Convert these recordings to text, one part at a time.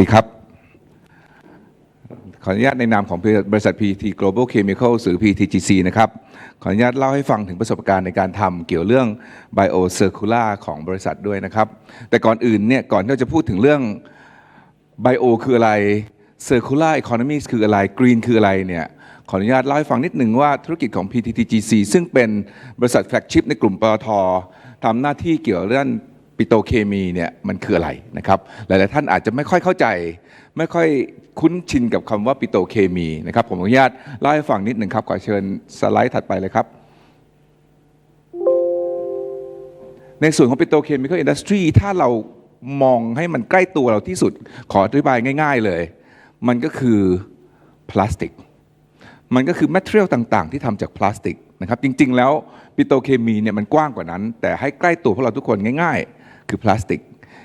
วัสดีครับ ขออนุญาตในนามของบริษัท PT Global Chemical หรือ PTGC นะครับ ขออนุญาตเล่าให้ฟังถึงประสบการณ์ในการทำเกี่ยวเรื่อง Bio Circular ของบริษัทด้วยนะครับ แต่ก่อนอื่นเนี่ยก่อนที่เราจะพูดถึงเรื่อง Bio คืออะไร Circular Economy คืออะไร Green คืออะไรเนี่ยขออนุญาตเล่าให้ฟังนิดหนึ่งว่าธุรกิจของ PTTGC ซึ่งเป็นบริษัทแฟลกชิพในกลุ่มปตททำหน้าที่เกี่ยวเรื่อง ปิโตเคมีเนี่ยมันคืออะไรนะครับหลายๆท่านอาจจะไม่ค่อยเข้าใจ ไม่ค่อยคุ้นชินกับคำว่าปิโตเคมีนะครับผมอนุญาตเล่าให้ฟังนิดหนึ่งครับขอเชิญสไลด์ถัดไปเลยครับ ในส่วนของ petrochemical industry ถ้าเรามองให้มันใกล้ตัวเราที่สุด ขออธิบายง่าย ๆเลย มันก็คือพลาสติก มันก็คือแมทเทียลต่างๆ ที่ทำจากพลาสติกนะครับจริงๆ แล้วปิโตเคมีเนี่ยมันกว้างกว่านั้น แต่ให้ใกล้ตัวพวกเราทุกคนง่าย ๆ คือพลาสติก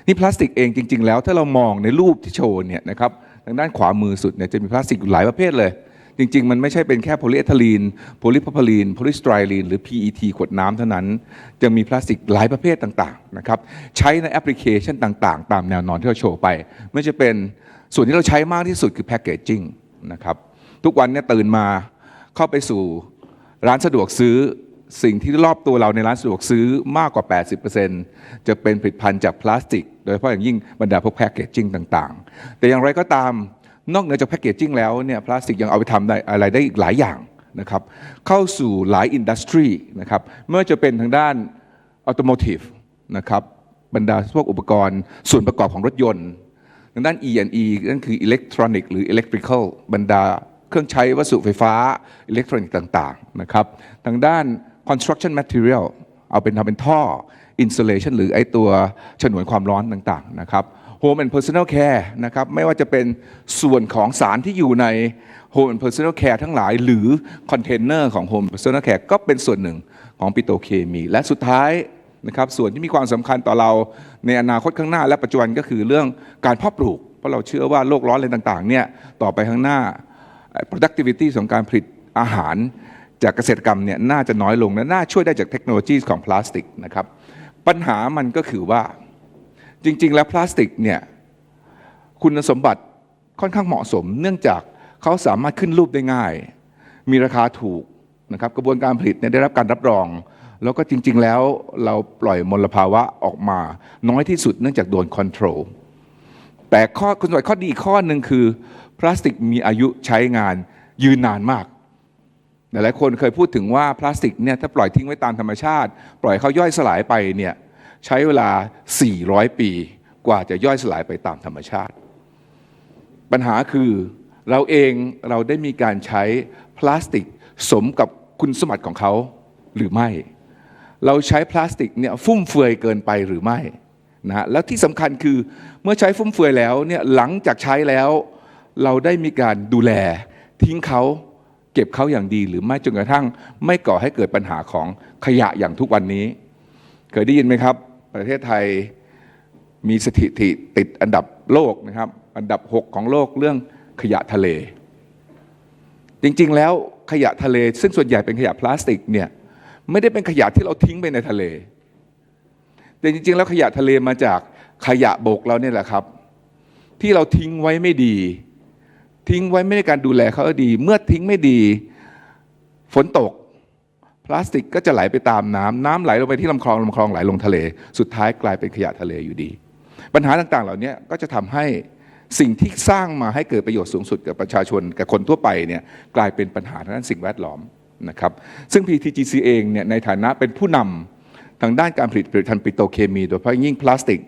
นี่พลาสติกเองจริง ๆ แล้วถ้าเรามองในรูปที่โชว์เนี่ยนะครับทางด้านขวามือสุดเนี่ยจะมีพลาสติกอยู่หลายประเภทเลย จริง ๆ มันไม่ใช่เป็นแค่โพลีเอทิลีนโพลีพรพลีนโพลีสไตรลีนหรือ PET ขวดน้ำเท่านั้นจะมีพลาสติกหลายประเภทต่างๆนะครับใช้ในแอปพลิเคชันต่างๆ ตามแนวนอนที่เราโชว์ไป ไม่จะเป็นส่วนที่เราใช้มากที่สุดคือแพ c เกจจิ้งนะครับทุกวันเนี่ยตื่นมาเข้าไปสู่ร้านสะดวกซื้อ สิ่งที่รอบตัวเราในร้านสะดวกซื้อมากกว่า 80%จะเป็นผลิตภัณฑ์จากพลาสติก โดยเฉพาะอย่างยิ่งบรรดาพวกแพ c เกจจิ้งต่างๆ แต่อย่างไรก็ตามนอกเหนือจากแพ c เกจจิ้งแล้วเนี่ยพลาสติกยังเอาไปทำได้อะไรได้อีกหลายอย่างนะครับเข้าสู่หลายอินดัสทรีนะครับไม่ว่าจะเป็นทางด้านออโตโมทีฟนะครับบรรดาพวกอุปกรณ์ส่วนประกอบของรถยนต์ทางด้าน E&E นั่นคืออิเล็กทรอนิกส์หรืออิเล็กทริคอลบรรดาเครื่องใช้วัสดุไฟฟ้าอิเล็กทรอนิกส์ต่างๆนะครับทางด้าน construction material เอาเป็นทำเป็นท่อ insulation หรือไอตัวฉนวนความร้อนต่างๆนะครับ home and personal care นะครับไม่ว่าจะเป็นส่วนของสารที่อยู่ใน home and personal care ทั้งหลาย หรือคอนเทนเนอร์ของ home and personal care ก็เป็นส่วนหนึ่งของปิโตเคมี และสุดท้ายนะครับส่วนที่มีความสำคัญต่อเราในอนาคตข้างหน้า และปัจจุบันก็คือเรื่องการเพาะปลูก เพราะเราเชื่อว่าโลกร้อนอะไรต่างๆเนี่ยต่อไปข้างหน้า productivity ของการผลิตอาหาร จากเกษตรกรรมเนี่ยน่าจะน้อยลงและน่าช่วยได้จากเทคโนโลยีของพลาสติกนะครับปัญหามันก็คือว่าจริง ๆ แล้วพลาสติกเนี่ยคุณสมบัติค่อนข้างเหมาะสม เนื่องจากเขาสามารถขึ้นรูปได้ง่าย มีราคาถูกนะครับกระบวนการผลิตเนี่ยได้รับการรับรอง แล้วก็จริง ๆ แล้วเราปล่อยมลภาวะออกมา น้อยที่สุดเนื่องจากโดนคอนโทรลแต่ข้อคุณสมบัติข้อดีข้อหนึ่งคือ พลาสติกมีอายุใช้งานยืนนานมาก หลายคนเคยพูดถึงว่าพลาสติกเนี่ยถ้าปล่อยทิ้งไว้ตามธรรมชาติ ปล่อยเขาย่อยสลายไปเนี่ยใช้เวลา 400 ปีกว่าจะย่อยสลายไปตามธรรมชาติ ปัญหาคือเราเองเราได้มีการใช้พลาสติกสมกับคุณสมบัติของเขาหรือไม่ เราใช้พลาสติกเนี่ยฟุ่มเฟือยเกินไปหรือไม่นะฮะแล้วที่สำคัญคือเมื่อใช้ฟุ่มเฟือยแล้วเนี่ยหลังจากใช้แล้ว เราได้มีการดูแลทิ้งเขา เก็บเขาอย่างดีหรือไม่จนกระทั่ง ไม่ก่อให้เกิดปัญหาของขยะอย่างทุกวันนี้ เคยได้ยินไหมครับ ประเทศไทยมีสถิติติดอันดับโลกนะครับ อันดับ 6 ของโลกเรื่องขยะทะเล จริงๆแล้วขยะทะเล ซึ่งส่วนใหญ่เป็นขยะพลาสติกเนี่ยไม่ได้เป็นขยะที่เราทิ้งไปในทะเล แต่จริงๆ แล้วขยะทะเลมาจากขยะบกเราเนี่ยแหละครับ ที่เราทิ้งไว้ไม่ดี ทิ้งไว้ไม่ได้การดูแลเขาดี เมื่อทิ้งไม่ดี ฝนตก พลาสติกก็จะไหลไปตามน้ำน้ำไหลลงไปที่ลำคลองลำคลองไหลลงทะเล สุดท้ายกลายเป็นขยะทะเลอยู่ดี ปัญหาต่างๆ เหล่านี้ก็จะทำให้สิ่งที่สร้างมาให้เกิดประโยชน์สูงสุดกับประชาชนกับคนทั่วไปเนี่ยกลายเป็นปัญหาทางด้านสิ่งแวดล้อมนะครับซึ่ง PTGC เองเนี่ยในฐานะเป็นผู้นำทางด้านการผลิตผลิตภัณฑ์ปิโตเคมี โดยเฉพาะยิ่งพลาสติก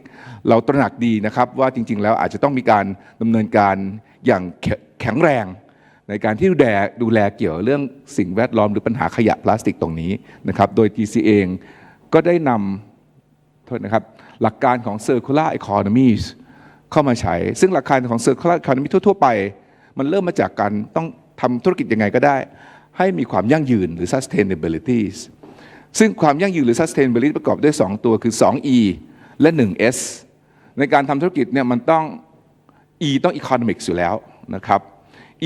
เราตระหนักดีนะครับว่าจริง ๆ แล้วอาจจะต้องมีการดำเนินการ อย่างแข็งแรงในการที่ดูแลดูแลเกี่ยวเรื่องสิ่งแวดล้อมหรือปัญหาขยะพลาสติกตรงนี้นะครับโดย TC เองก็ได้นำโทษนะครับหลักการของ circular economies เข้ามาใช้ ซึ่งหลักการของ circular economy ทั่ว ๆ ไป มันเริ่มมาจากการต้องทำธุรกิจยังไงก็ได้ ให้มีความยั่งยืนหรือ sustainability ซึ่งความยั่งยืนหรือ sustainability ประกอบด้วย 2 ตัวคือ 2E และ 1S ในการทำธุรกิจเนี่ยมันต้อง E ต้อง economics อยู่แล้วนะครับ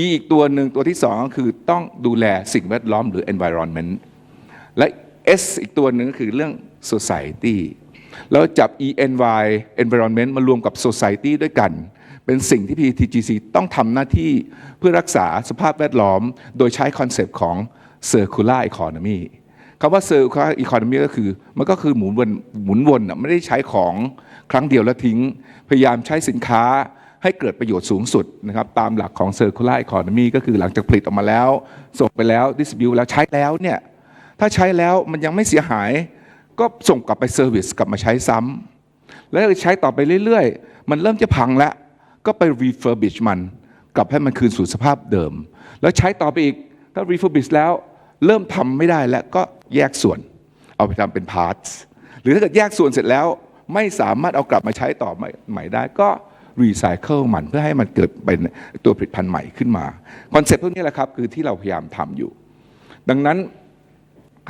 E อีกตัวหนึ่งตัวที่สองก็คือต้องดูแลสิ่งแวดล้อมหรือ environment และ S อีกตัวหนึ่งก็คือเรื่อง society แล้วจับ ENY environment มารวมกับ society ด้วยกัน เป็นสิ่งที่ PTGC ต้องทำหน้าที่เพื่อรักษาสภาพแวดล้อม โดยใช้คอนเซปต์ของ circular economy คำว่า circular economy ก็คือ มันก็คือหมุนวนหมุนวนไม่ได้ใช้ของครั้งเดียวแล้วทิ้ง พยายามใช้สินค้า ให้เกิดประโยชน์สูงสุดนะครับตามหลักของ circular economy ก็คือหลังจากผลิตออกมาแล้ว ส่งไปแล้ว distribute แล้วใช้แล้วเนี่ยถ้าใช้แล้วมันยังไม่เสียหาย ก็ส่งกลับไปเซอร์วิสกลับมาใช้ซ้ำแล้วใช้ต่อไปเรื่อยๆ มันเริ่มจะพังแล้ว ก็ไป refurbish มัน กลับให้มันคืนสู่สภาพเดิม แล้วใช้ต่อไปอีกถ้า refurbish แล้วเริ่มทำไม่ได้แล้วก็แยกส่วน เอาไปทำเป็น parts หรือถ้าเกิดแยกส่วนเสร็จแล้ว ไม่สามารถเอากลับมาใช้ต่อใหม่ให ม่ได้ก็ recycle มันเพื่อให้มันเกิดเป็นตัวผลิตภัณฑ์ใหม่ขึ้นมาคอนเซ็ปต์พวกนี้แหละครับคือที่เราพยายามทำอยู่ ดังนั้น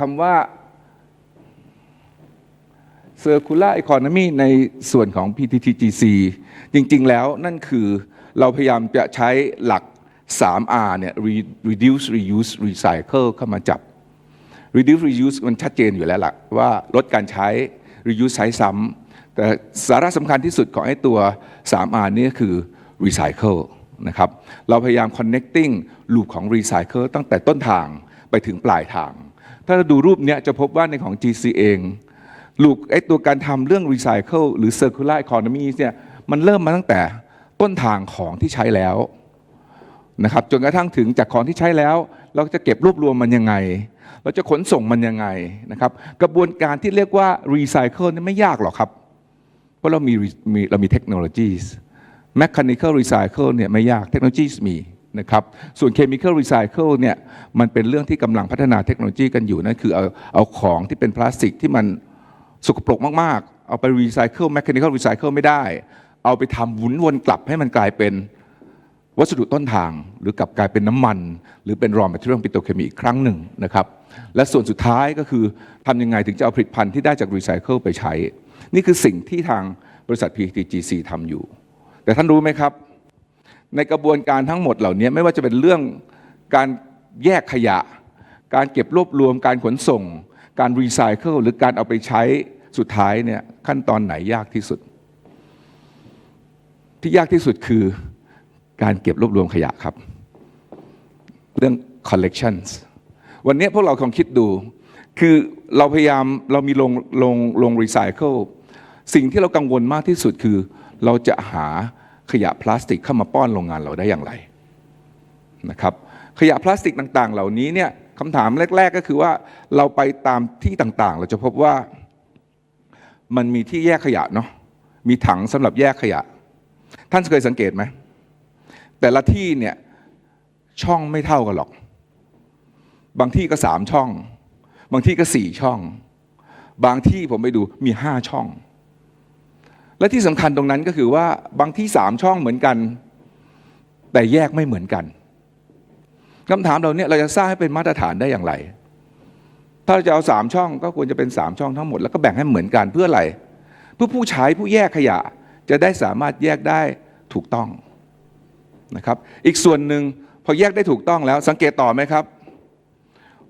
คำว่า Circular Economy ในส่วนของ PTTGC จริงๆแล้วนั่นคือเราพยายามจะใช้หลัก 3R เนี่ย reduce Reuse Recycle เข้ามาจับ Reduce Reuse มันชัดเจนอยู่แล้วล่ะว่าลดการใช้ Reuse ใช้ซ้ำ แต่สาระสำคัญที่สุดของไอ้ตัว 3R นี่คือ Recycle นะครับ เราพยายาม connecting loop ของ Recycle ตั้งแต่ต้นทางไปถึงปลายทาง ถ้าเราดูรูปเนี้ยจะพบว่าในของ GC เองลูกไอ้ตัวการทำเรื่อง Recycle หรือ Circular Economy เนี่ยมันเริ่มมาตั้งแต่ต้นทางของที่ใช้แล้วนะครับจนกระทั่งถึงจากของที่ใช้แล้ว เราจะเก็บรวบรวมมันยังไง เราจะขนส่งมันยังไงนะครับ กระบวนการที่เรียกว่า Recycle นี่ไม่ยากหรอกครับ ราะเรามีมีเรามีเทคโนโลยี mechanical recycle เนี่ยไม่ยากเทคโนโลยีมีนะครับส่วน chemical recycle เนี่ยมันเป็นเรื่องที่กำลังพัฒนาเทคโนโลยีกันอยู่นั่นคือเอาเอาของที่เป็นพลาสติกที่มันสกปรกมาก ๆ เอาไป recycle mechanical recycle ไม่ได้ เอาไปทำหมุนวนกลับให้มันกลายเป็นวัสดุต้นทาง หรือกลับกลายเป็นน้ำมัน หรือเป็น raw material ปิโตรเคมีอีกครั้งหนึ่งนะครับและส่วนสุดท้ายก็คือทำยังไงถึงจะเอาผลิตภัณฑ์ที่ได้จากรีไซเคิลไปใช้ นี่คือสิ่งที่ทางบริษัท PTGC ทำอยู่ แต่ท่านรู้ไหมครับ ในกระบวนการทั้งหมดเหล่านี้ไม่ว่าจะเป็นเรื่องการแยกขยะ การเก็บรวบรวมการขนส่ง การรีไซเคิลหรือการเอาไปใช้สุดท้ายเนี่ยขั้นตอนไหนยากที่สุด ที่ยากที่สุดคือการเก็บรวบรวมขยะครับ เรื่อง collections วันนี้พวกเราลองคิดดู คือเราพยายามเรามีลงลงลงรีไซเคิล สิ่งที่เรากังวลมากที่สุดคือ เราจะหาขยะพลาสติกเข้ามาป้อนโรงงานเราได้อย่างไรนะครับขยะพลาสติกต่างๆ เหล่านี้เนี่ยคำถามแรก ๆ ก็คือว่าเราไปตามที่ต่างๆ เราจะพบว่ามันมีที่แยกขยะเนาะมีถังสำหรับแยกขยะ ท่านเคยสังเกตไหมแต่ละที่เนี่ยช่องไม่เท่ากันหรอก บางที่ก็สามช่อง บางที่ก็สี่ช่อง บางที่ผมไปดูมีห้าช่อง และที่สำคัญตรงนั้นก็คือว่าบางที่สามช่องเหมือนกัน แต่แยกไม่เหมือนกันคำถามเราเนี่ยเราจะสร้างให้เป็นมาตรฐานได้อย่างไร ถ้าเราจะเอาสามช่องก็ควรจะเป็นสามช่องทั้งหมดแล้วก็แบ่งให้เหมือนกันเพื่ออะไร เพื่อผู้ใช้ผู้แยกขยะจะได้สามารถแยกได้ถูกต้องนะครับ อีกส่วนหนึ่งพอแยกได้ถูกต้องแล้ว สังเกตต่อไหมครับ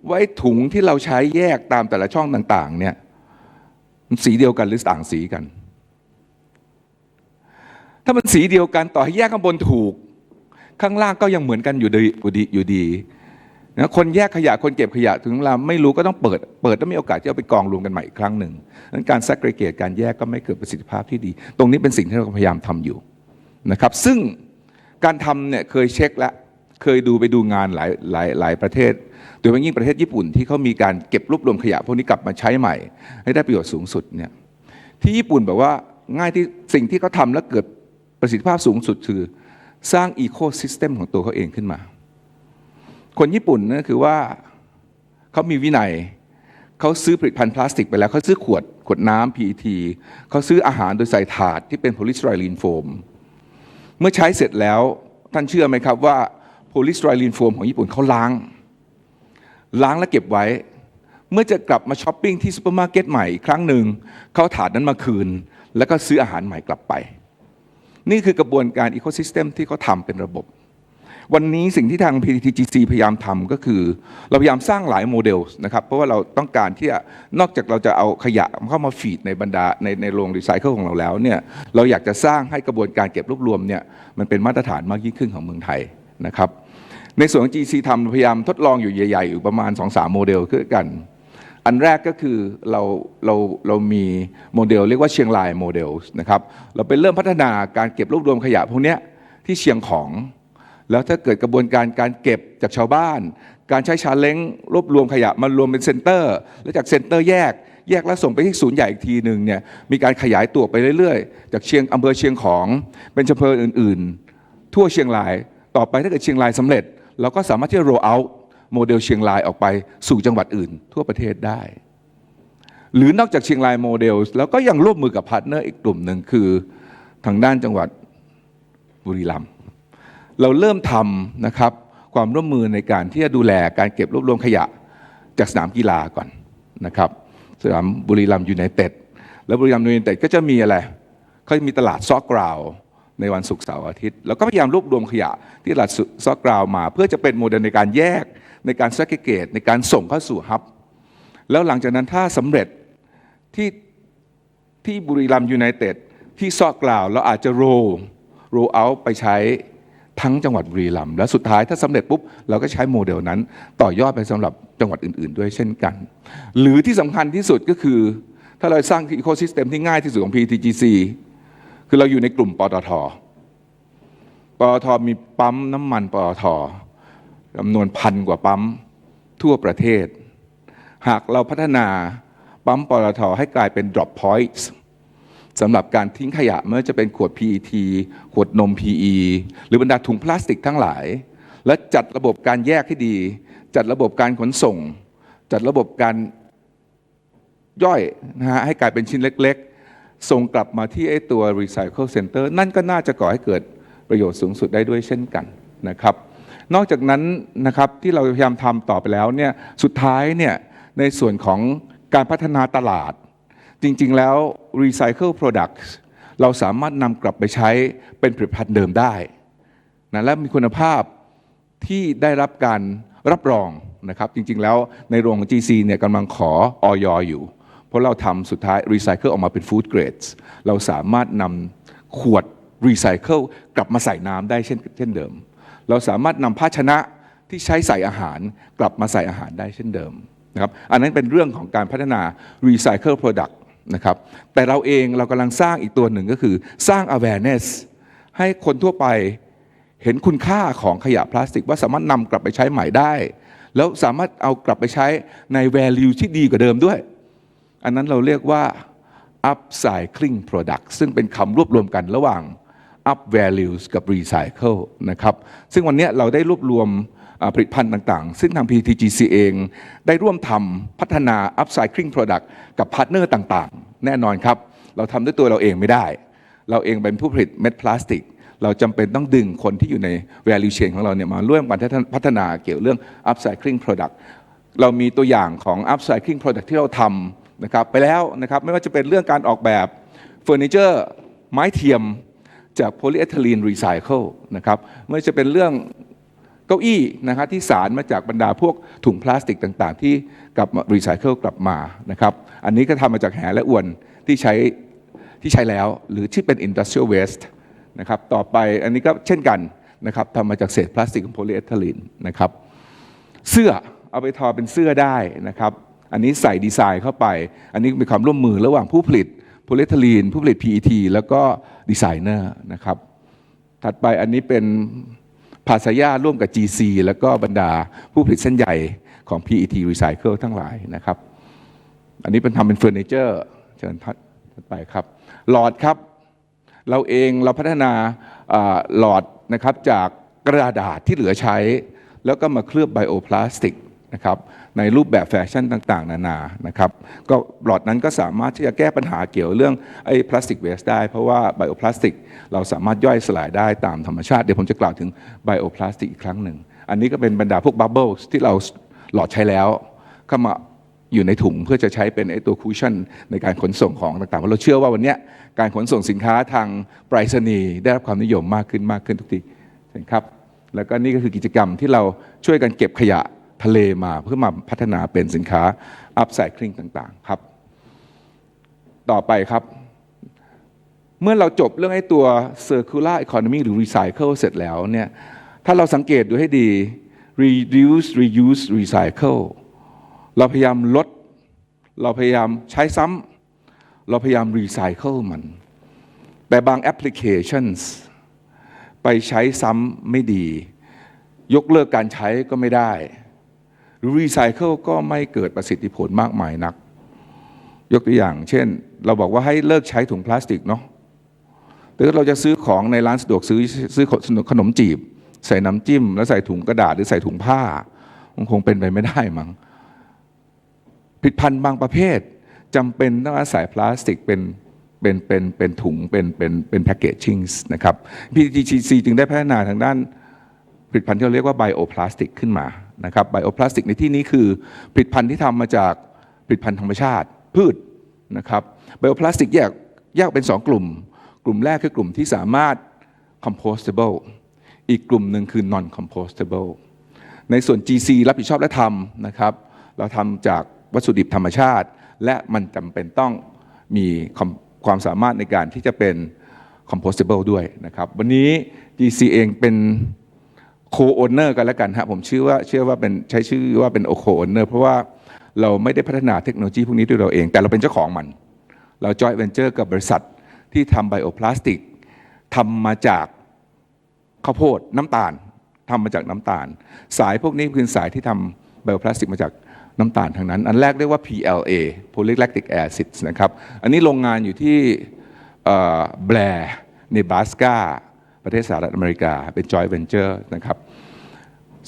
ว่าไอ้ถุงที่เราใช้แยกตามแต่ละช่องต่างๆเนี่ยมันสีเดียวกันหรือต่างสีกัน ถ้ามันสีเดียวกันต่อให้แยกข้างบนถูก ข้างล่างก็ยังเหมือนกันอยู่ดีอยู่ดีอยู่ดีนะคนแยกขยะคนเก็บขยะถึงเวลาไม่รู้ก็ต้องเปิด เปิดแล้วมีโอกาสที่เอาไปกองรวมกันใหม่อีกครั้งหนึ่งนั้นการ segregate การแยกก็ไม่เกิดประสิทธิภาพที่ดี ตรงนี้เป็นสิ่งที่เราพยายามทำอยู่นะครับ ซึ่งการทำเนี่ยเคยเช็คแล้วเคยดูไปดูงานหลายหลายหลายประเทศ โดยเฉพาะยิ่งประเทศญี่ปุ่นที่เขามีการเก็บรวบรวมขยะพวกนี้กลับมาใช้ใหม่ ให้ได้ประโยชน์สูงสุดเนี่ยที่ญี่ปุ่นแบบว่าง่ายที่สิ่งที่เขาทำแล้วเกิด ประสิทธิภาพสูงสุดคือสร้างอีโคซิสเต็มของตัวเขาเองขึ้นมา คนญี่ปุ่นนั่นคือว่าเขามีวินัยเขาซื้อผลิตภัณฑ์พลาสติกไปแล้วเขาซื้อขวดขวดน้ำ PET เขาซื้ออาหารโดยใส่ถาดที่เป็นโพลิสไตรลีนโฟม เมื่อใช้เสร็จแล้วท่านเชื่อไหมครับว่าโพลิสไตรลีนโฟมของญี่ปุ่นเขาล้าง ล้างแล้วเก็บไว้ เมื่อจะกลับมาช้อปปิ้งที่ซูเปอร์มาร์เก็ตใหม่อีกครั้งหนึ่งเขาถาดนั้นมาคืน แล้วก็ซื้ออาหารใหม่กลับไป นี่คือกระบวนการอีโคซิสเต็มที่เขาทำเป็นระบบ วันนี้สิ่งที่ทาง PTTGC พยายามทำก็คือ เราพยายามสร้างหลายโมเดลนะครับ เพราะว่าเราต้องการที่จะนอกจากเราจะเอาขยะเข้ามาฟีดในบรรดาในในโรงรีไซเคิลของเราแล้วเนี่ยเราอยากจะสร้างให้กระบวนการเก็บรวบรวมเนี่ยมันเป็นมาตรฐานมากยิ่งขึ้นของเมืองไทยนะครับในส่วนของ GC ทำพยายามทดลองอยู่ใหญ่ๆอยู่ประมาณ 2-3 โมเดลคือกัน อันแรกก็คือเราเราเรามีโมเดลเรียกว่าเชียงรายโมเดลนะครับเราไปเริ่มพัฒนาการเก็บรวบรวมขยะพวกนี้ที่เชียงของ แล้วถ้าเกิดกระบวนการการเก็บจากชาวบ้าน การใช้ชาเล้งรวบรวมขยะมารวมเป็นเซ็นเตอร์ แล้วจากเซ็นเตอร์แยกแยกแล้วส่งไปที่ศูนย์ใหญ่อีกทีหนึ่งเนี่ยมีการขยายตัวไปเรื่อยๆ จากเชียงอำเภอเชียงของเป็นอำเภออื่น ๆ ทั่วเชียงราย ต่อไปถ้าเกิดเชียงรายสำเร็จ เราก็สามารถที่จะ roll out โมเดลเชียงรายออกไปสู่จังหวัดอื่น ทั่วประเทศได้ หรือนอกจากเชียงรายโมเดล แล้วก็ยังร่วมมือกับพาร์ทเนอร์อีกกลุ่มหนึ่งคือทางด้านจังหวัดบุรีรัมย์เราเริ่มทำนะครับความร่วมมือในการที่จะดูแลการเก็บรวบรวมขยะจากสนามกีฬาก่อนนะครับสนามบุรีรัมย์ยูไนเต็ดแล้วบุรีรัมย์ยูไนเต็ดก็จะมีอะไรเขาจะมีตลาดซอกกราวในวันศุกร์เสาร์อาทิตย์ แล้วก็พยายามรวบรวมขยะที่ตลาดซอกกราวมา เพื่อจะเป็นโมเดลในการแยก ในการ s e g r e g a t e ในการส่งเข้าสู่ฮับ แล้วหลังจากนั้นถ้าสำเร็จที่ที่บุรีรัมยูไนเต็ดที่ซอกกล่าวเราอาจจะโรโรเอาไปใช้ทั้งจังหวัดบุรีรัมย์แล้วสุดท้ายถ้าสำเร็จปุ๊บ เราก็ใช้โมเดลนั้น ต่อยอดไปสำหรับจังหวัดอื่น ๆ ด้วยเช่นกัน หรือที่สำคัญที่สุดก็คือ ถ้าเราสร้างอีโคซิสเต็มที่ง่ายที่สุดของ PTGC คือเราอยู่ในกลุ่มปตทปตทมีปั๊มน้ำมันปตท จำนวนพันกว่าปั๊มทั่วประเทศ หากเราพัฒนาปั๊มปตทให้กลายเป็น drop points สำหรับการทิ้งขยะไม่ว่าจะเป็นขวด PET ขวดนม PE หรือบรรดาถุงพลาสติกทั้งหลาย และจัดระบบการแยกให้ดี จัดระบบการขนส่ง จัดระบบการย่อยนะฮะให้กลายเป็นชิ้นเล็ก ๆ ส่งกลับมาที่ไอ้ตัว Recycle Center นั่นก็น่าจะก่อให้เกิดประโยชน์สูงสุดได้ด้วยเช่นกันนะครับ นอกจากนั้นนะครับที่เราพยายามทำต่อไปแล้วเนี่ยสุดท้ายเนี่ยในส่วนของการพัฒนาตลาด จริงๆแล้ว Recycle Products เราสามารถนำกลับไปใช้เป็นผลิตภัณฑ์เดิมได้นะและมีคุณภาพที่ได้รับการรับรองนะครับ จริงๆแล้วในโรงของ GC เนี่ยกำลังขอออยอยู่ เพราะเราทำสุดท้าย Recycle ออกมาเป็น Food Grades เราสามารถนำขวด Recycle กลับมาใส่น้ำได้เช่นเช่นเดิม เราสามารถนำภาชนะที่ใช้ใส่อาหารกลับมาใส่อาหารได้เช่นเดิมนะครับอันนั้นเป็นเรื่องของการพัฒนา Recycle Product นะครับแต่เราเองเรากำลังสร้างอีกตัวหนึ่งก็คือสร้าง awareness ให้คนทั่วไปเห็นคุณค่าของขยะพลาสติก ว่าสามารถนำกลับไปใช้ใหม่ได้ แล้วสามารถเอากลับไปใช้ใน value ที่ดีกว่าเดิมด้วย อันนั้นเราเรียกว่า upcycling product ซึ่งเป็นคำรวบรวมกันระหว่าง up values กับ recycle นะครับซึ่งวันนี้เราได้รวบรวมผลิตภัณฑ์ต่างๆ ซึ่งทาง PTGC เองได้ร่วมทำพัฒนา upcycling product กับพาร์ทเนอร์ต่างๆ แน่นอนครับ เราทำด้วยตัวเราเองไม่ได้ เราเองเป็นผู้ผลิตเม็ดพลาสติก เราจำเป็นต้องดึงคนที่อยู่ใน value chain ของเราเนี่ยมาร่วมกันพัฒนาเกี่ยวเรื่อง upcycling product เรามีตัวอย่างของ upcycling product ที่เราทำนะครับไปแล้วนะครับไม่ว่าจะเป็นเรื่องการออกแบบเฟอร์นิเจอร์ไม้เทียม จากโพลีเอทิลีนรีไซเคิลนะครับไม่ว่าจะเป็นเรื่องเก้าอี้นะครับที่สารมาจากบรรดาพวกถุงพลาสติกต่างๆ ที่กลับมารีไซเคิลกลับมานะครับอันนี้ก็ทำมาจากแหและอวนที่ใช้ที่ใช้แล้ว หรือที่เป็น industrial waste นะครับต่อไปอันนี้ก็เช่นกันนะครับทำมาจากเศษพลาสติกของโพลีเอทิลีนนะครับเสื้อเอาไปทอเป็นเสื้อได้นะครับอันนี้ใส่ดีไซน์เข้าไป อันนี้เป็นความร่วมมือระหว่างผู้ผลิต โพลีเอทิลีนผู้ผลิต PET แล้วก็ดีไซเนอร์นะครับ ถัดไปอันนี้เป็นภาษายาร่วมกับ GC แล้วก็บรรดาผู้ผลิตเส้นใหญ่ของ PET Recycle ทั้งหลายนะครับ อันนี้เป็นทำเป็นเฟอร์นิเจอร์เชิญถัดไปครับ หลอดครับ เราเองเราพัฒนาหลอดนะครับจากกระดาษที่เหลือใช้ แล้วก็มาเคลือบไบโอพลาสติก นะครับในรูปแบบแฟชั่นต่างๆ นานานะครับก็หลอดนั้นก็สามารถที่จะแก้ปัญหาเกี่ยวเรื่องไอ้พลาสติกเวสได้ เพราะว่าไบโอพลาสติกเราสามารถย่อยสลายได้ตามธรรมชาติ เดี๋ยวผมจะกล่าวถึงไบโอพลาสติกอีกครั้งหนึ่ง อันนี้ก็เป็นบรรดาพวกบับเบิลที่เราหลอดใช้แล้วเข้ามาอยู่ในถุงเพื่อจะใช้เป็นไอ้ตัวคูชั่นในการขนส่งของต่างๆเพราะเราเชื่อว่าวันนี้การขนส่งสินค้าทางไปรษณีย์ได้รับความนิยมมากขึ้นมากขึ้นทุกทีเห็นครับแล้วก็นี่ก็คือกิจกรรมที่เราช่วยกันเก็บขยะ ทะเลมาเพื่อมาพัฒนาเป็นสินค้า upcycling ต่างๆครับ ต่อไปครับ เมื่อเราจบเรื่องไอ้ตัว circular economy หรือ recycle เสร็จแล้วเนี่ยถ้าเราสังเกตดูให้ดี reduce reuse recycle เราพยายามลด เราพยายามใช้ซ้ำเราพยายาม recycle มัน แต่บาง applications ไปใช้ซ้ำไม่ดี ยกเลิกการใช้ก็ไม่ได้ หรือ recycle ก็ไม่เกิดประสิทธิผลมากมายนัก ยกตัวอย่าง เช่น เราบอกว่าให้เลิกใช้ถุงพลาสติกเนาะแต่เราจะซื้อของในร้านสะดวกซื้อซื้อขนมจีบ ใส่น้ำจิ้ม แล้วใส่ถุงกระดาษหรือใส่ถุงผ้า มันคงเป็นไปไม่ได้มั้งผลิตภัณฑ์บางประเภทจำเป็นต้องอาศัยพลาสติกเป็นเป็นเป็นเป็นถุงเป็นเป็นเป็นแพคเกจชิ่งนะครับ PTGC จึงได้พัฒนาทางด้าน ผลิตภัณฑ์ที่เราเรียกว่าไบโอพลาสติกขึ้นมานะครับไบโอพลาสติกในที่นี้คือผลิตภัณฑ์ที่ทำมาจากผลิตภัณฑ์ธรรมชาติ พืชนะครับไบโอพลาสติกแยกแยกเป็น 2 กลุ่ม กลุ่มแรกคือกลุ่มที่สามารถ compostable อีกกลุ่มหนึ่งคือ non compostable ในส่วน GC รับผิดชอบและทำนะครับ เราทำจากวัสดุดิบธรรมชาติ และมันจำเป็นต้องมีความความสามารถในการที่จะเป็น compostable ด้วยนะครับ วันนี้ GC เองเป็น co-owner กันแล้วกันฮะผมเชื่อว่าเชื่อว่าเป็นใช้ชื่อว่าเป็น co-owner เพราะว่าเราไม่ได้พัฒนาเทคโนโลยีพวกนี้ด้วยเราเอง แต่เราเป็นเจ้าของมัน เรา joint venture กับบริษัทที่ทำไบโอพลาสติกทำมาจากข้าวโพดน้ำตาลทำมาจากน้ำตาล สายพวกนี้คือสายที่ทำไบโอพลาสติกมาจากน้ำตาลทั้งนั้น อันแรกเรียกว่า PLA polylactic acids นะครับ อันนี้โรงงานอยู่ที่แบร์ในบาสกา ประเทศสหรัฐอเมริกา เป็น joint venture นะครับ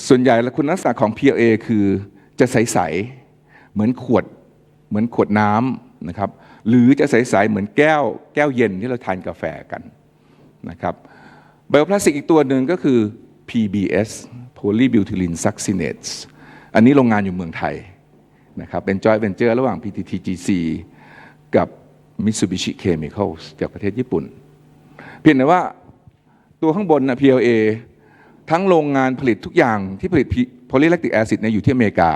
ส่วนใหญ่แล้วคุณลักษณะของ PLA คือจะใส ๆ เหมือนขวดเหมือนขวดน้ำนะครับ หรือจะใส ๆ เหมือนแก้วแก้วเย็นที่เราทานกาแฟกันนะครับไบโอพลาสติกอีกตัวหนึ่งก็คือ PBS polybutylene succinate อันนี้โรงงานอยู่เมืองไทยนะครับเป็น joint venture ระหว่าง PTTGC กับ Mitsubishi Chemicals จากประเทศญี่ปุ่น เพียงแต่ว่า ตัวข้างบนนะ PLA ทั้งโรงงานผลิตทุกอย่างที่ผลิต polylactic acid เนี่ยอยู่ที่อเมริกา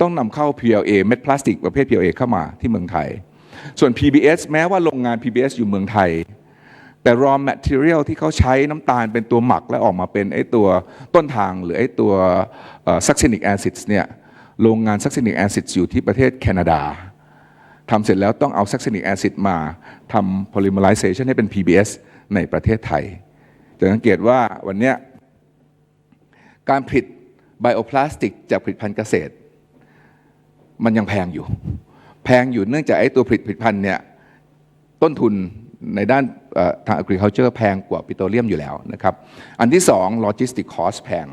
ต้องนำเข้า PLA เม็ดพลาสติกประเภท PLA เข้ามาที่เมืองไทย ส่วน PBS แม้ว่าโรงงาน PBS อยู่เมืองไทย แต่ raw material ที่เขาใช้น้ำตาลเป็นตัวหมักและออกมาเป็นไอ้ตัวต้นทางหรือไอ้ตัว succinic acids เนี่ยโรงงาน succinic acids อยู่ที่ประเทศแคนาดาทำเสร็จแล้วต้องเอา succinic acid มาทำ polymerization ให้เป็น PBS ในประเทศไทย จะสังเกตว่าวันนี้การผลิตไบโอพลาสติกจากผลิตภัณฑ์เกษตร มันยังแพงอยู่ แพงอยู่เนื่องจากไอ้ตัวผลิตผลิตภัณฑ์เนี่ยต้นทุนในด้านทาง agriculture แพงกว่าปิโตรเลียมอยู่แล้วนะครับ อันที่สอง logistic cost แพง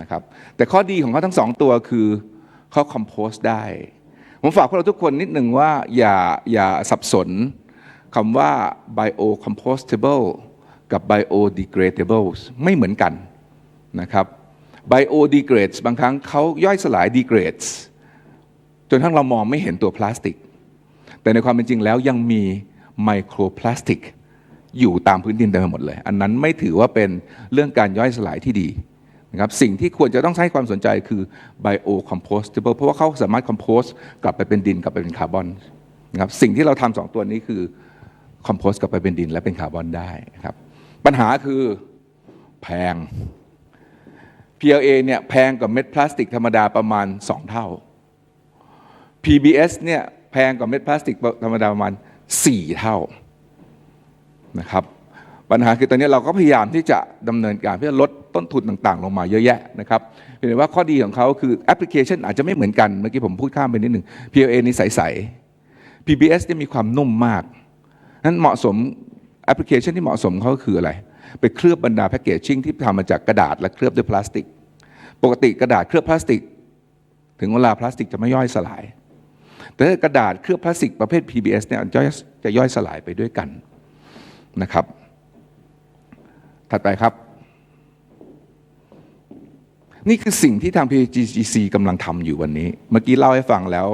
นะครับ แต่ข้อดีของเขาทั้งสองตัวคือเขา compost ได้ ผมฝากพวกเราทุกคนนิดหนึ่งว่าอย่าอย่าสับสนคำว่า biocompostable กับ biodegradable ไม่เหมือนกันนะครับ biodegrades บางครั้งเขาย่อยสลาย degrades จนทั้งเรามองไม่เห็นตัวพลาสติก แต่ในความเป็นจริงแล้วยังมีไมโครพลาสติกอยู่ตามพื้นดินเต็มไปหมดเลย อันนั้นไม่ถือว่าเป็นเรื่องการย่อยสลายที่ดีนะครับสิ่งที่ควรจะต้องให้ความสนใจคือ biocompostable เพราะว่าเขาสามารถ compost กลับไปเป็นดินกลับไปเป็นคาร์บอนนะครับสิ่งที่เราทำสองตัวนี้คือ compost กลับไปเป็นดินและเป็นคาร์บอนได้นะครับ ปัญหาคือแพง PLA เนี่ยแพงกว่าเม็ดพลาสติกธรรมดาประมาณ 2 เท่า PBS เนี่ยแพงกว่าเม็ดพลาสติกธรรมดาประมาณ 4 เท่านะครับปัญหาคือตอนนี้เราก็พยายามที่จะดำเนินการเพื่อลดต้นทุนต่างๆ ลงมาเยอะแยะนะครับเห็นว่าข้อดีของเขาคือแอปพลิเคชันอาจจะไม่เหมือนกัน เมื่อกี้ผมพูดข้ามไปนิดหนึ่ง PLA นี่ใสๆ PBS เนี่ยมีความนุ่มมากนั้นเหมาะสม แอปพลิเคชันที่เหมาะสมเขาคืออะไร ไปเคลือบบรรดาแพคเกจชิ่งที่ทำมาจากกระดาษและเคลือบด้วยพลาสติก ปกติกระดาษเคลือบพลาสติก ถึงเวลาพลาสติกจะไม่ย่อยสลาย แต่กระดาษเคลือบพลาสติกประเภท PBS เนี่ยจะจะย่อยสลายไปด้วยกันนะครับ ถัดไปครับ นี่คือสิ่งที่ทาง PGGC กำลังทำอยู่วันนี้ เมื่อกี้เล่าให้ฟังแล้ว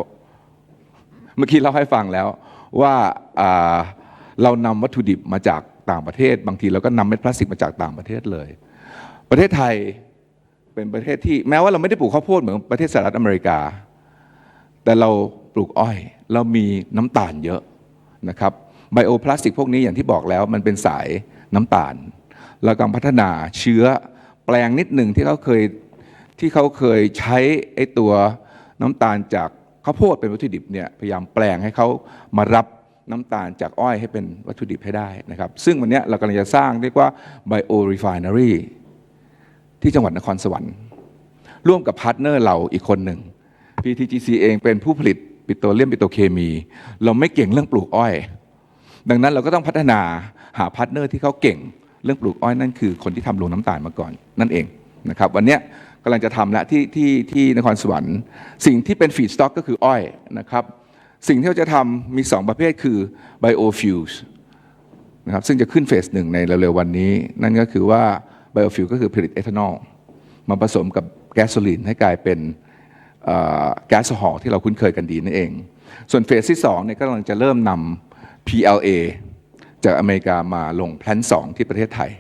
เมื่อกี้เล่าให้ฟังแล้วว่า เรานำวัตถุดิบมาจากต่างประเทศ บางทีเราก็นำเม็ดพลาสติกมาจากต่างประเทศเลย ประเทศไทยเป็นประเทศที่แม้ว่าเราไม่ได้ปลูกข้าวโพดเหมือนประเทศสหรัฐอเมริกา แต่เราปลูกอ้อย เรามีน้ำตาลเยอะนะครับไบโอพลาสติกพวกนี้อย่างที่บอกแล้วมันเป็นสายน้ำตาลเรากำลังพัฒนาเชื้อแปลงนิดหนึ่งที่เขาเคยที่เขาเคยใช้ไอตัวน้ำตาลจากข้าวโพดเป็นวัตถุดิบเนี่ยพยายามแปลงให้เขามารับ น้ำตาลจากอ้อยให้เป็นวัตถุดิบให้ได้นะครับ ซึ่งวันนี้เรากำลังจะสร้างเรียกว่า bio refinery ที่จังหวัดนครสวรรค์ ร่วมกับพาร์ทเนอร์เราอีกคนหนึ่ง PTGC เองเป็นผู้ผลิตปิโตรเลียมปิโตรเคมี เราไม่เก่งเรื่องปลูกอ้อย ดังนั้นเราก็ต้องพัฒนาหาพาร์ทเนอร์ที่เขาเก่งเรื่องปลูกอ้อยนั่นคือคนที่ทำโรงน้ำตาลมาก่อนนั่นเองนะครับวันนี้กำลังจะทำแล้วที่ที่ที่นครสวรรค์ สิ่งที่เป็นฟีดสต็อกก็คืออ้อยนะครับ สิ่งที่เราจะทำมี 2 ประเภทคือ biofuels นะครับซึ่งจะขึ้นเฟสหนึ่งในเร็วๆวันนี้ นั่นก็คือว่า biofuel ก็คือผลิตเอทานอลมาผสมกับแก๊สโซลีนให้กลายเป็นแก๊สโซฮอที่เราคุ้นเคยกันดีนั่นเอง ส่วนเฟสที่2เนี่ยก็กำลังจะเริ่มนำ PLA จากอเมริกามาลงแพลน2ที่ประเทศไทย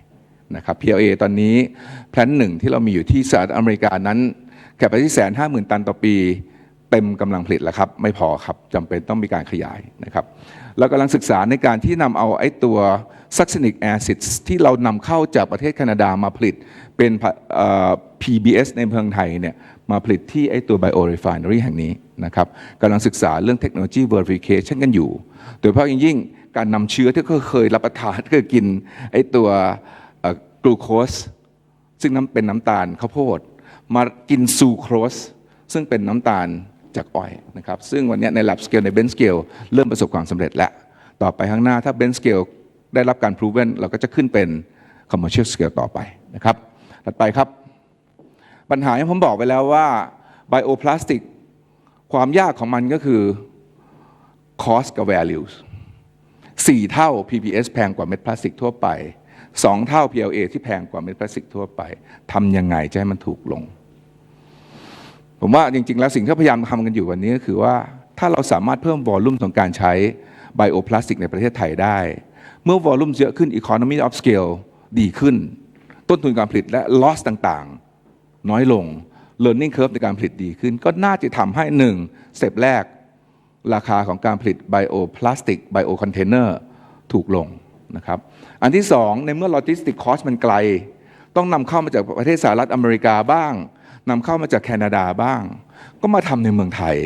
นะครับ PLA ตอนนี้แพลนหนึ่งที่เรามีอยู่ที่สหรัฐอเมริกานั้นแค่ไปที่แสนห้าหมื่นตันต่อปี เต็มกำลังผลิตแล้วครับ ไม่พอครับจำเป็นต้องมีการขยายนะครับเรากำลังศึกษาในการที่นำเอาไอ้ตัว succinic acid ที่เรานำเข้าจากประเทศแคนาดามาผลิตเป็น PBS ในเมืองไทยเนี่ยมาผลิตที่ไอ้ตัว biorefinery แห่งนี้นะครับกำลังศึกษาเรื่อง technology verification กันอยู่ โดยเฉพาะอย่างยิ่งการนำเชื้อที่เขาเคยรับประทานเคยกินไอ้ตัวกลูโคสซึ่งน้ำเป็นน้ำตาลข้าวโพดมากินซูโครสซึ่งเป็นน้ำตาล จากอ้อยนะครับซึ่งวันนี้ใน lab scale ใน bench scale เริ่มประสบความสำเร็จแล้ว ต่อไปข้างหน้าถ้า bench scale ได้รับการ proven เราก็จะขึ้นเป็น commercial scale ต่อไปนะครับถัดไปครับ ปัญหาที่ผมบอกไปแล้วว่า bioplastic ความยากของมันก็คือ cost กับ values สี่เท่า PPS แพงกว่าเม็ดพลาสติกทั่วไปสองเท่า PLA ที่แพงกว่าเม็ดพลาสติกทั่วไปทำยังไงจะให้มันถูกลง ผมว่าจริง ๆ แล้วสิ่งที่พยายามทำกันอยู่วันนี้ก็คือว่าถ้าเราสามารถเพิ่มวอลลุ่มของการใช้ไบโอพลาสติกในประเทศไทยได้ เมื่อวอลลุ่มเยอะขึ้น Economy of Scale ดีขึ้น ต้นทุนการผลิตและ loss ต่างๆ น้อยลง learning curve ในการผลิตดีขึ้น ก็น่าจะทำให้หนึ่งสเต็ปแรก ราคาของการผลิตไบโอพลาสติกไบโอคอนเทนเนอร์ถูกลงนะครับอันที่สองในเมื่อโลจิสติกคอสมันไกล ต้องนำเข้ามาจากประเทศสหรัฐอเมริกาบ้าง นำเข้ามาจากแคนาดาบ้าง ก็มาทำในเมืองไทย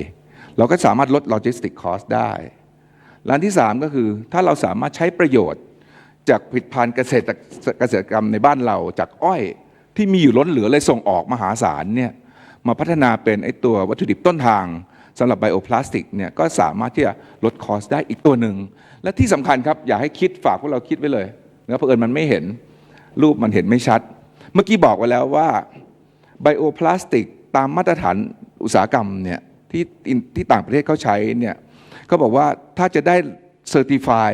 เราก็สามารถลดโลจิสติกคอสได้และอันที่สามก็คือถ้าเราสามารถใช้ประโยชน์ จากผลิตภัณฑ์เกษตรเกษตรกรรมในบ้านเราจากอ้อยที่มีอยู่ล้นเหลือเลยส่งออกมหาศาลเนี่ยมาพัฒนาเป็นไอตัววัตถุดิบต้นทางสำหรับไบโอพลาสติกเนี่ยก็สามารถที่จะลดคอสได้อีกตัวหนึ่ง และที่สำคัญครับ อย่าให้คิดฝากพวกเราคิดไว้เลยนะเพราะเอิญมันไม่เห็นรูปมันเห็นไม่ชัด เมื่อกี้บอกไว้แล้วว่า ไบโอพลาสติกตามมาตรฐานอุตสาหกรรมเนี่ยที่ที่ต่างประเทศเขาใช้เนี่ยเขาบอกว่าถ้าจะได้เซอร์ติฟาย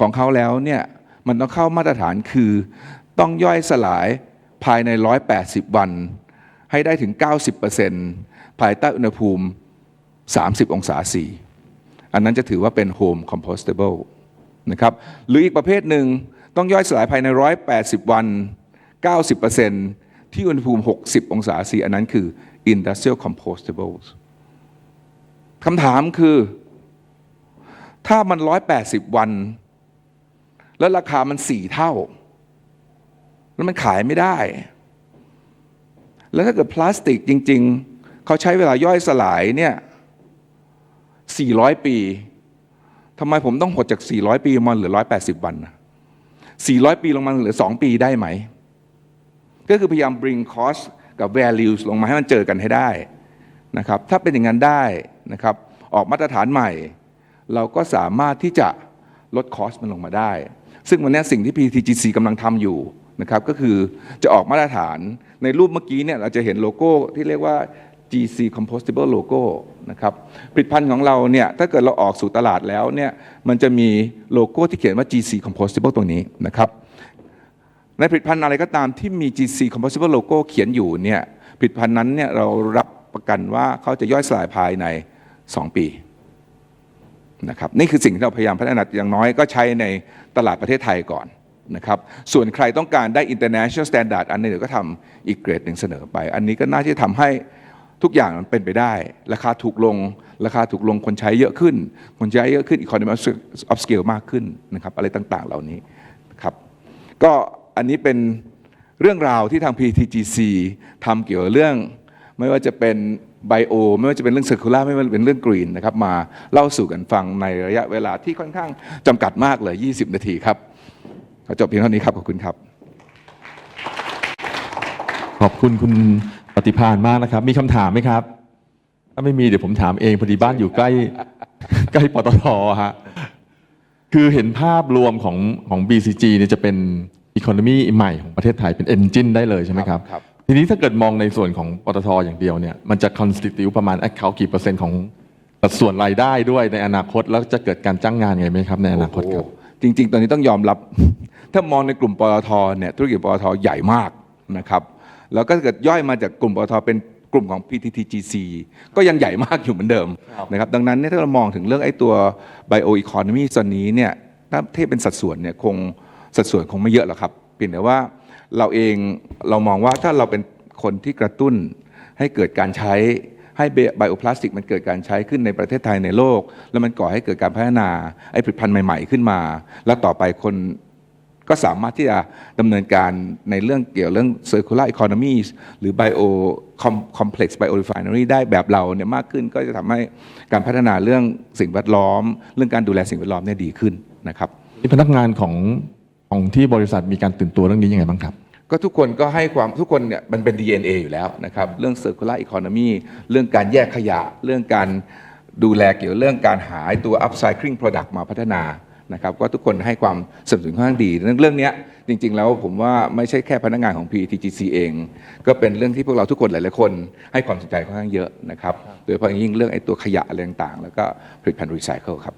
ของเขาแล้วเนี่ยมันต้องเข้ามาตรฐานคือต้องย่อยสลายภายใน 180 วัน ให้ได้ถึง 90%ภายใต้อุณหภูมิ 30 องศาซีอันนั้นจะถือว่าเป็น home compostable นะครับหรืออีกประเภทหนึ่งต้องย่อยสลายภายใน 180 วัน 90% ที่อุณหภูมิ 60 องศาซีอันนั้นคือ industrial compostables คำถามคือ ถ้ามัน 180 วัน แล้วราคามันสี่เท่า แล้วมันขายไม่ได้ แล้วถ้าเกิดพลาสติกจริง ๆ เขาใช้เวลาย่อยสลายเนี่ย 400 ปีทำไมผมต้องหดจาก 400 ปีมาเหลือ 180 วันนะ400 ปีลงมาเหลือ 2 ปีได้ไหม ก็คือพยายาม bring cost กับ values ลงมาให้มันเจอกันให้ได้นะครับถ้าเป็นอย่างนั้นได้นะครับออกมาตรฐานใหม่ เราก็สามารถที่จะลดคอสมันลงมาได้ ซึ่งวันนี้สิ่งที่ PTGC กำลังทำอยู่นะครับก็คือจะออกมาตรฐานในรูปเมื่อกี้เนี่ยเราจะเห็นโลโก้ที่เรียกว่า GC Compostable Logo นะครับผลิตภัณฑ์ของเราเนี่ยถ้าเกิดเราออกสู่ตลาดแล้วเนี่ยมันจะมีโลโก้ที่เขียนว่า GC Compostable ตรงนี้นะครับ ในผลิตภัณฑ์อะไรก็ตามที่มี GC Compostable Logo เขียนอยู่เนี่ยผลิตภัณฑ์นั้นเนี่ยเรารับประกันว่าเขาจะย่อยสลายภายใน 2 ปีนะครับนี่คือสิ่งที่เราพยายามพัฒนาอย่างน้อยก็ใช้ในตลาดประเทศไทยก่อนนะครับส่วนใครต้องการได้ international standard อันนี้เดี๋ยวก็ทำอีกเกรดหนึ่งเสนอไป อันนี้ก็น่าที่จะทำให้ทุกอย่างมันเป็นไปได้ ราคาถูกลง ราคาถูกลงคนใช้เยอะขึ้น คนใช้เยอะขึ้น economy of scale มากขึ้นนะครับอะไรต่างๆเหล่านี้นครับก็ อันนี้เป็นเรื่องราวที่ทาง PTGC ทำเกี่ยวกับเรื่อง ไม่ว่าจะเป็นไบโอไม่ว่าจะเป็นเรื่อง circular ไม่ว่าจะเป็นเรื่องกรีนนะครับมาเล่าสู่กันฟังในระยะเวลาที่ค่อนข้างจำกัดมากเลย 20 นาทีครับขอจบเพียงเท่านี้ครับ ขอบคุณครับ ขอบคุณคุณปฏิพานมากนะครับ มีคำถามไหมครับ ถ้าไม่มีเดี๋ยวผมถามเองพอดีบ้านอยู่ใกล้ ใกล้ปตทฮะคือเห็นภาพรวมของของ BCG เนี่ยจะเป็น อีโคโนมีใหม่ของประเทศไทยเป็นเอนจินได้เลยใช่ไหมครับ ครับ ทีนี้ถ้าเกิดมองในส่วนของปตทอย่างเดียวเนี่ยมันจะ constitute ประมาณ account กี่เปอร์เซ็นต์ของสัดส่วนรายได้ด้วยในอนาคต แล้วจะเกิดการจ้างงานไงไหมครับในอนาคตครับ โอ้โหจริง ๆ ตอนนี้ต้องยอมรับ ถ้ามองในกลุ่มปตทเนี่ยธุรกิจปตทใหญ่มากนะครับ แล้วก็ถ้าเกิดย่อยมาจากกลุ่มปตทเป็นกลุ่มของ PTTGC ก็ยังใหญ่มากอยู่เหมือนเดิมนะครับ ดังนั้นเนี่ยถ้าเรามองถึงเรื่องไอ้ตัว Bio Economy ตอนนี้เนี่ยถ้าเทียบเป็นสัดส่วนเนี่ยคง สัดส่วนคงไม่เยอะหรอกครับเพียงแต่ว่าเราเองเรามองว่าถ้าเราเป็นคนที่กระตุ้นให้เกิดการใช้ให้ไบโอพลาสติกมันเกิดการใช้ขึ้นในประเทศไทยในโลก แล้วมันก่อให้เกิดการพัฒนาไอ้ผลิตภัณฑ์ใหม่ ๆ ขึ้นมา แล้วต่อไปคนก็สามารถที่จะดำเนินการในเรื่องเกี่ยวเรื่อง circular economy หรือ bio com- complex bio refinery ได้แบบเราเนี่ยมากขึ้น ก็จะทำให้การพัฒนาเรื่องสิ่งแวดล้อม เรื่องการดูแลสิ่งแวดล้อมเนี่ยดีขึ้นนะครับที่พนักงานของ ของที่บริษัทมีการตื่นตัวเรื่องนี้ยังไงบ้างครับ ก็ทุกคนก็ให้ความทุกคนเนี่ยมันเป็น DNA อยู่แล้วนะครับเรื่อง circular economy เรื่องการแยกขยะ เรื่องการดูแลเกี่ยวเรื่องการหาตัว upcycling product มาพัฒนานะครับก็ทุกคนให้ความสนับสนุนค่อนข้างดีเรื่องเรื่องนี้จริง ๆ แล้วผมว่าไม่ใช่แค่พนักงานของ PTGC เอง ก็เป็นเรื่องที่พวกเราทุกคนหลายๆคน ให้ความสนใจค่อนข้างเยอะนะครับโดยเฉพาะยิ่งเรื่องไอ้ตัวขยะอะไรต่างๆ แล้วก็ผลิตภัณฑ์รีไซเคิลครับ